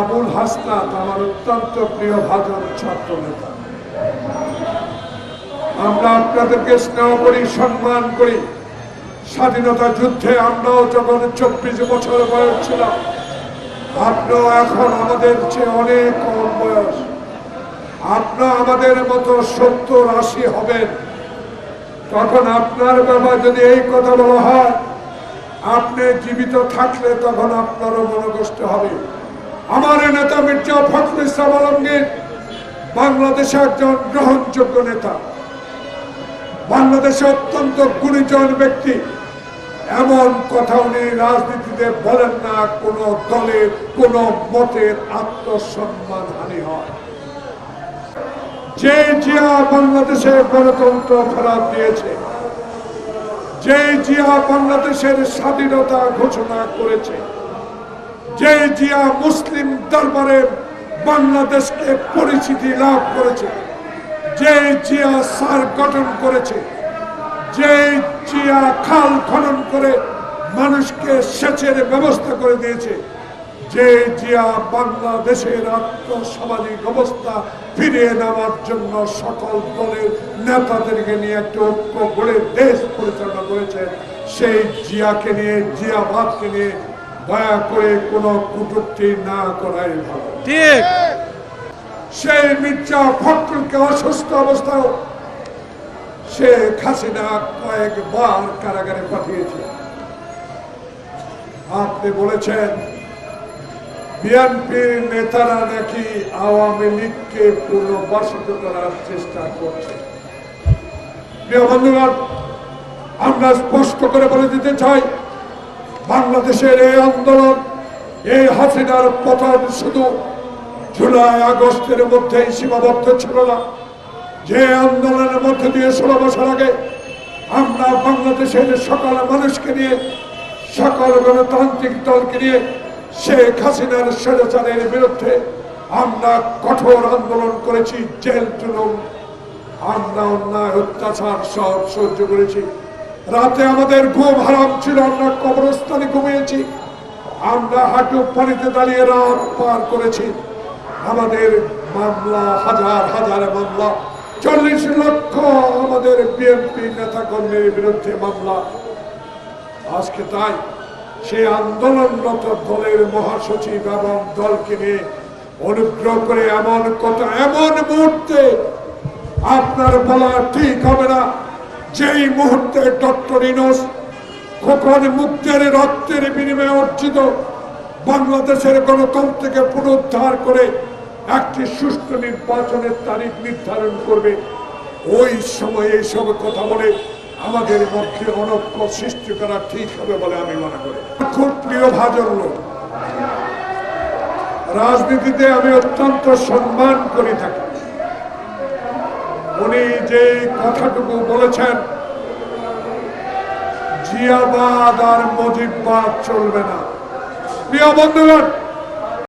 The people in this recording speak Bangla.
আবুল হাসনাত, আমার অত্যন্ত প্রিয় ভাজন ছাত্র নেতা। আমরা আপনাদেরকে স্নেহ করি, সম্মান করি। স্বাধীনতা যুদ্ধে আমরাও যখন চব্বিশ বছর বয়স ছিলাম, আপনিও এখন আমাদের চেয়ে অনেক কম বয়স। আপনার আমাদের মতো সত্তর আশি হবেন। তখন আপনার বাবা যদি এই কথা বলা হয়, আপনি জীবিত থাকলে তখন আপনারও মনোকষ্ট হবে। আমার নেতা মির্জা ফখরুল ইসলাম আলমগীর বাংলাদেশে একজন গ্রহণযোগ্য নেতা। বাংলাদেশে অত্যন্ত গুণীজন ব্যক্তি। এমন কথা উনি রাজনীতিতে বলেন না, কোন দলের, কোন মতের আত্মসম্মান হানি হয়। যে জিয়া বাংলাদেশে গণতন্ত্র ফেরত দিয়েছে, যে জিয়া বাংলাদেশের স্বাধীনতা ঘোষণা করেছে যে জিয়া মুসলিম দরবারে বাংলাদেশকে পরিচিতি লাভ করেছে। যে জিয়া সার গঠন করেছে। যে জিয়া খাল খনন করে মানুষকে সেচের ব্যবস্থা করে দিয়েছে। যে জিয়া বাংলাদেশের আত্মসামাজিক অবস্থা ফিরিয়ে নেওয়ার জন্য সকল দলের নেতাদেরকে নিয়ে একটা ঐক্য গড়ে দেশ পরিচালনা করেছে। সেই জিয়াকে নিয়ে জিয়া জিয়াবাদকে নিয়ে দয়া করে কোনো কুটুক্তি না করাই ভালো। ঠিক। সেই মির্জা ফখরুলকে অসুস্থ অবস্থায় শেখ হাসিনা কয়েকবার কারাগারে পাঠিয়েছে। আপনি বলেছেন বিএনপির নেতারা নাকি আওয়ামী লীগকে পুনর্বাসিত করার চেষ্টা করছে। প্রিয় বন্ধুগণ আমরা স্পষ্ট করে বলে দিতে চাই বাংলাদেশের এই আন্দোলন, এই হাসিনার পতন শুধু জুলাই আগস্টের মধ্যেই সীমাবদ্ধ ছিল না। যে আন্দোলনের মধ্যে দিয়ে ষোলো বছর আগে আমরা বাংলাদেশের সকল মানুষকে নিয়ে, সকল গণতান্ত্রিক দলকে নিয়ে শেখ হাসিনার স্বৈরাচারের বিরুদ্ধে আমরা কঠোর আন্দোলন করেছি, জেল জুলুম, আমরা অন্যায়, অত্যাচার সব সহ্য করেছি। রাতে আমাদের ঘুম হারাম ছিল, আমরা কবরস্থানে ঘুমিয়েছি। আমরা হাঁটু পানিতে দাঁড়িয়ে রাত পার করেছি। আমাদের মামলা, হাজার হাজার মামলা, চল্লিশ লক্ষ আমাদের বিএনপি নেতা কর্মীর বিরুদ্ধে মামলা। আজকে তাই সে আন্দোলনরত দলের মহাসচিব এবং দলকে নিয়ে অনুগ্রহ করে এমন কথা, এমন মুহূর্তে আপনার বলা ঠিক হবে না। যেই মুহূর্তে ডক্টর ইনোস খোকন মুক্তের রক্তের বিনিময়ে অর্জিত বাংলাদেশের গণতন্ত্রকে পুনরুদ্ধার করে একটি সুষ্ঠু নির্বাচনের তারিখ নির্ধারণ করবে, ওই সময় এইসব কথা বলে আমাদের মধ্যে অনক্য সৃষ্টি করা ঠিক হবে বলে আমি মনে করি। খুব প্রিয় ভাজন লোক, রাজনীতিতে আমি অত্যন্ত সম্মান করে থাকি। উনি যে কথাটুকু বলেছেন জিয়াবাদ আর মজিববাদ চলবে না। প্রিয় বন্ধুগণ